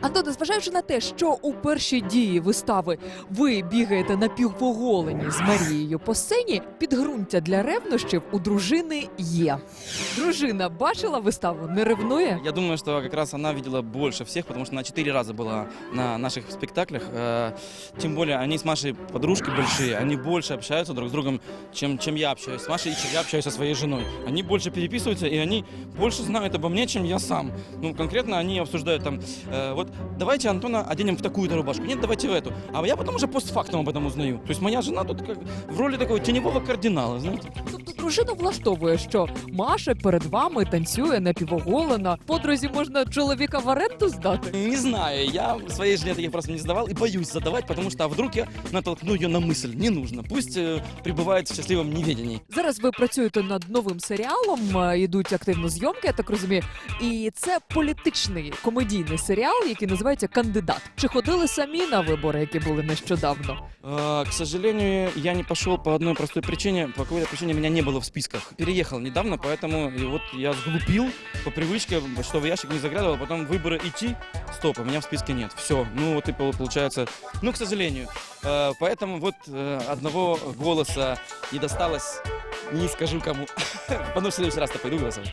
Антон, незважаючи на те, що у першій дії вистави ви бігаєте напівпоголені з Марією по сцені, підґрунтя для ревнощів у дружини є. Дружина бачила виставу, не ревнує? Я думаю, что как раз она видела больше всех, потому что она четыре раза была на наших спектаклях. Э, Тем более, они с Машей подружки большие, они больше общаются друг с другом, чем, чем я общаюсь с Машей, и чем я общаюсь со своей женой. Они больше переписываются, и они больше знают обо мне, чем я сам. Ну, конкретно они обсуждают там, э, вот давайте Антона оденем в такую-то рубашку, нет, давайте в эту. А я потом уже постфактум об этом узнаю. То есть моя жена тут как в роли такого теневого кардинала, знаете. Тобто дружина влаштовує, що Маша перед вами танцює напівоголена. Подрузі можна чоловіка в оренду здати. Не знаю, я своей жене таких просто не задавал и боюсь задавать, потому что а вдруг я натолкну ее на мысль. Не нужно, пусть э, пребывает в счастливом неведении. Зараз ви працюєте над новим серіалом, е, йдуть активно зйомки, я так розумію. І це політичний комедійний серіал, який називається Кандидат. Чи ходили самі на вибори, які були нещодавно? Э, К сожалению, я не пошел по одной простой причине. По какой-то причине меня не было в списках. Переехал недавно, поэтому и вот я сглупил по привычке, что в ящик не заглядывал, потом выборы идти, стоп, а меня в списке нет. Все, ну вот и пол- получается, ну, к сожалению. Э, Поэтому вот э, одного голоса не досталось, не скажу кому. Ну, в следующий раз-то пойду голосовать.